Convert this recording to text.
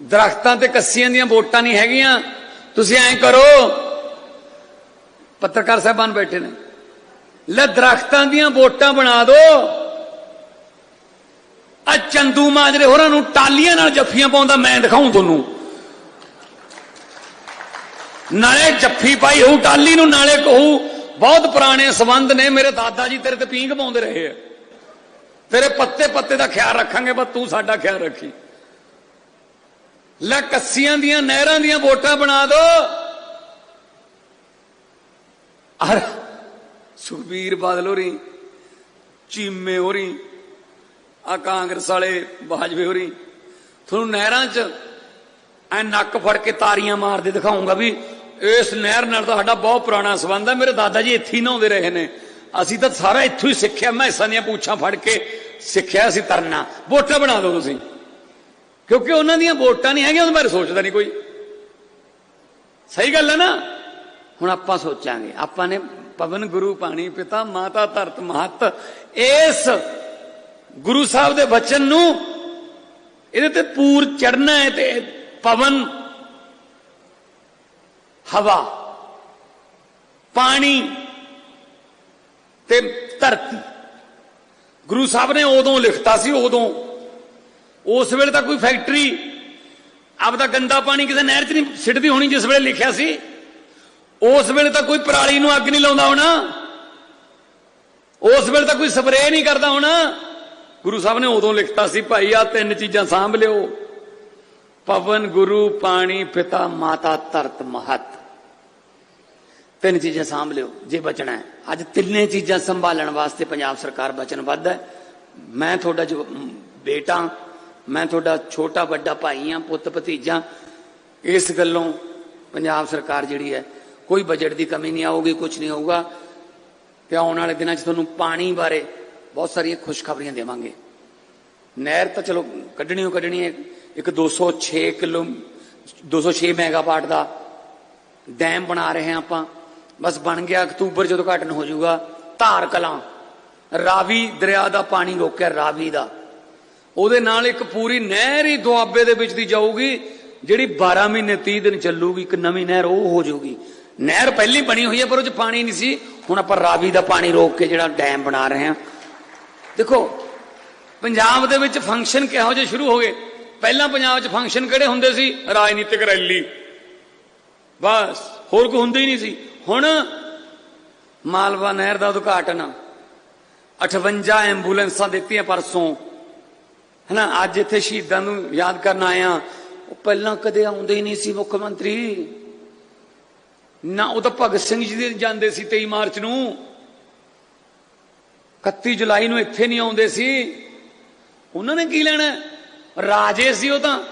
ਦਰਖਤਾਂ ਤੇ ਕੱਸੀਆਂ ਦੀਆਂ ਵੋਟਾਂ ਨਹੀਂ ਹੈਗੀਆਂ। ਤੁਸੀਂ ਐਂ ਕਰੋ, ਪੱਤਰਕਾਰ ਸਾਹਿਬਾਨ ਬੈਠੇ ਨੇ। ਲੈ, ਦਰਖਤਾਂ ਦੀਆਂ ਵੋਟਾਂ ਬਣਾ ਦਿਓ ਆ ਚੰਦੂ ਮਾਜਰੇ ਹੋਰਾਂ ਨੂੰ ਟਾਲੀਆਂ ਨਾਲ ਜੱਫੀਆਂ ਪਾਉਂਦਾ ਮੈਂ ਦਿਖਾਉਂ ਤੁਹਾਨੂੰ। ਨਾਲੇ ਜੱਫੀ ਪਾਈ ਹੋਊ, ਟਾਲੀ ਨੂੰ ਨਾਲੇ ਕਹੂ, ਬਹੁਤ ਪੁਰਾਣੇ ਸਬੰਧ ਨੇ, ਮੇਰੇ ਦਾਦਾ ਜੀ ਤੇਰੇ ਤੇ ਪੀਂਘ ਪਾਉਂਦੇ ਰਹੇ ਆ। ਤੇਰੇ ਪੱਤੇ ਪੱਤੇ ਦਾ ਖਿਆਲ ਰੱਖਾਂਗੇ, ਬਸ ਤੂੰ ਸਾਡਾ ਖਿਆਲ ਰੱਖੀ। ਲੈ ਕੱਸੀਆਂ ਦੀਆਂ, ਨਹਿਰਾਂ ਦੀਆਂ ਵੋਟਾਂ ਬਣਾ ਦੋ। ਅਰ ਸੁਖਬੀਰ ਬਾਦਲ ਹੋਰੀ, ਚੀਮੇ ਹੋਰੀ, ਆ ਕਾਂਗਰਸ ਵਾਲੇ ਬਾਜਵੇ ਹੋਰੀ, ਤੁਹਾਨੂੰ ਨਹਿਰਾਂ 'ਚ ਐ ਨੱਕ ਫੜ ਕੇ ਤਾਰੀਆਂ ਮਾਰਦੇ ਦਿਖਾਉਂਗਾ ਵੀ ਇਸ ਨਹਿਰ ਨਾਲ ਤਾਂ ਸਾਡਾ ਬਹੁਤ ਪੁਰਾਣਾ ਸਬੰਧ ਹੈ ਮੇਰੇ ਦਾਦਾ ਜੀ ਇੱਥੇ ਹੀ ਨਹਾਉਂਦੇ ਰਹੇ ਨੇ। ਅਸੀਂ ਤਾਂ ਸਾਰਾ ਇੱਥੋਂ ਹੀ ਸਿੱਖਿਆ ਮੈਸਾਂ ਦੀਆਂ ਪੂਛਾਂ ਫੜ ਕੇ ਸਿੱਖਿਆ ਸੀ ਤਰਨਾ। ਵੋਟਾਂ ਬਣਾ ਦਿਓ ਤੁਸੀਂ। ਕਿਉਂਕਿ ਉਹਨਾਂ ਦੀਆਂ ਵੋਟਾਂ ਨਹੀਂ ਹੈਗੀਆਂ, ਉਹਦੇ ਬਾਰੇ ਸੋਚਦਾ ਨਹੀਂ ਕੋਈ। ਸਹੀ ਗੱਲ ਹੈ ਨਾ? ਹੁਣ ਆਪਾਂ ਸੋਚਾਂਗੇ। ਆਪਾਂ ਨੇ ਪਵਨ, ਗੁਰੂ, ਪਾਣੀ, ਪਿਤਾ, ਮਾਤਾ, ਧਰਤ, ਮਹਤ, ਇਸ ਗੁਰੂ ਸਾਹਿਬ ਦੇ ਬਚਨ ਨੂੰ ਇਹਦੇ ਤੇ ਪੂਰ ਚੜਨਾ ਹੈ ਤੇ ਪਵਨ, ਹਵਾ, ਪਾਣੀ ਤੇ ਧਰਤੀ। ਗੁਰੂ ਸਾਹਿਬ ਨੇ ਉਦੋਂ ਲਿਖਤਾ ਸੀ, ਉਦੋਂ ਉਸ ਵੇਲੇ ਤਾਂ ਕੋਈ ਫੈਕਟਰੀ, ਆਪਦਾ ਗੰਦਾ ਪਾਣੀ ਕਿਸੇ ਨਹਿਰ 'ਚ ਨਹੀਂ ਸਿੱਟਦੀ ਹੋਣੀ ਜਿਸ ਵੇਲੇ ਲਿਖਿਆ ਸੀ। ਉਸ ਵੇਲੇ ਤਾਂ ਕੋਈ ਪਰਾਲੀ ਨੂੰ ਅੱਗ ਨਹੀਂ ਲਾਉਂਦਾ ਹੋਣਾ। ਉਸ ਵੇਲੇ ਤਾਂ ਕੋਈ ਸਪਰੇਅ ਨਹੀਂ ਕਰਦਾ ਹੋਣਾ। ਗੁਰੂ ਸਾਹਿਬ ਨੇ ਉਦੋਂ ਲਿਖਤਾ ਸੀ, ਭਾਈ ਆ ਤਿੰਨ ਚੀਜ਼ਾਂ ਸਾਂਭ ਲਿਓ। ਪਵਨ, ਗੁਰੂ, ਪਾਣੀ, ਪਿਤਾ, ਮਾਤਾ, ਧਰਤ, ਮਹਤ। ਤਿੰਨ ਚੀਜ਼ਾਂ ਸਾਂਭ ਲਿਓ, ਜੇ ਬਚਣਾ ਹੈ। ਅੱਜ ਤਿੰਨੇ ਚੀਜ਼ਾਂ ਸੰਭਾਲਣ ਵਾਸਤੇ ਪੰਜਾਬ ਸਰਕਾਰ ਵਚਨਬੱਧ ਹੈ। ਮੈਂ ਤੁਹਾਡਾ ਜੋ ਬੇਟਾ ਮੈਂ ਤੁਹਾਡਾ ਛੋਟਾ ਵੱਡਾ ਭਾਈ ਆ ਪੁੱਤ ਭਤੀਜਾ। ਇਸ ਗੱਲੋਂ ਪੰਜਾਬ ਸਰਕਾਰ ਜਿਹੜੀ ਹੈ, ਕੋਈ ਬਜਟ ਦੀ ਕਮੀ ਨਹੀਂ ਆਊਗੀ ਕੁਝ ਨਹੀਂ ਹੋਊਗਾ। ਤੇ ਆਉਣ ਵਾਲੇ ਦਿਨਾਂ 'ਚ ਤੁਹਾਨੂੰ ਪਾਣੀ ਬਾਰੇ ਬਹੁਤ ਸਾਰੀਆਂ ਖੁਸ਼ਖਬਰੀਆਂ ਦੇਵਾਂਗੇ। ਨਹਿਰ ਤਾਂ ਚਲੋ ਕੱਢਣੀ ਓ ਕੱਢਣੀ ਹੈ, ਇੱਕ 206 ਕਿਲੋ 206 ਮੈਗਾਵਾਟ ਦਾ ਡੈਮ ਬਣਾ ਰਹੇ ਹਾਂ ਆਪਾਂ। ਬਸ ਬਣ ਗਿਆ, ਅਕਤੂਬਰ ਜਦੋਂ ਘਟਨ ਹੋ ਜਾਊਗਾ, ਧਾਰ ਕਲਾਂ। ਰਾਵੀ ਦਰਿਆ ਦਾ ਪਾਣੀ ਰੋਕਿਆ, ਰਾਵੀ ਦਾ। ਉਹਦੇ ਨਾਲ ਇੱਕ ਪੂਰੀ ਨਹਿਰ ਹੀ ਦੁਆਬੇ ਦੇ ਵਿੱਚ ਦੀ ਜਾਊਗੀ, ਜਿਹੜੀ 12 ਮਹੀਨੇ 30 ਦਿਨ ਚੱਲੂਗੀ, ਇੱਕ ਨਵੀਂ ਨਹਿਰ ਉਹ ਹੋ ਜਾਊਗੀ। ਨਹਿਰ ਪਹਿਲੀ ਬਣੀ ਹੋਈ ਹੈ, ਪਰ ਉਹ 'ਚ ਪਾਣੀ ਨਹੀਂ ਸੀ। ਹੁਣ ਆਪਾਂ ਰਾਵੀ ਦਾ ਪਾਣੀ ਰੋਕ ਕੇ ਜਿਹੜਾ ਡੈਮ ਬਣਾ ਰਹੇ ਹਾਂ। ਦੇਖੋ, ਪੰਜਾਬ ਦੇ ਵਿੱਚ ਫੰਕਸ਼ਨ ਕਿਹੋ ਜਿਹੇ ਸ਼ੁਰੂ ਹੋ ਗਏ? ਪਹਿਲਾਂ ਪੰਜਾਬ 'ਚ ਫੰਕਸ਼ਨ ਕਿਹੜੇ ਹੁੰਦੇ ਸੀ? ਰਾਜਨੀਤਿਕ ਰੈਲੀ। ਬਸ, ਹੋਰ ਕੋਈ ਹੁੰਦਾ ਹੀ ਨਹੀਂ ਸੀ। ਹੁਣ ਮਾਲਵਾ ਨਹਿਰ ਦਾ ਉਦਘਾਟਨ 58 ਐਂਬੂਲੈਂਸਾਂ ਦਿੱਤੀਆਂ ਪਰਸੋਂ। ਹਨਾ, ਅੱਜ ਇੱਥੇ ਸ਼ਹੀਦਾਂ ਨੂੰ ਯਾਦ ਕਰਨ ਆਇਆ ਉਹ ਪਹਿਲਾਂ ਕਦੇ ਆਉਂਦੇ ਹੀ ਨਹੀਂ ਸੀ ਮੁੱਖ ਮੰਤਰੀ। ਨਾ ਉਹ ਤਾਂ ਭਗਤ ਸਿੰਘ ਜੀ ਦੇ ਜਾਂਦੇ ਸੀ 23 ਮਾਰਚ ਨੂੰ। 31 ਜੁਲਾਈ ਨੂੰ ਇੱਥੇ ਨਹੀਂ ਆਉਂਦੇ ਸੀ। ਉਹਨਾਂ ਨੇ ਕੀ ਲੈਣਾ? ਰਾਜੇ ਸੀ ਉਹ ਤਾਂ।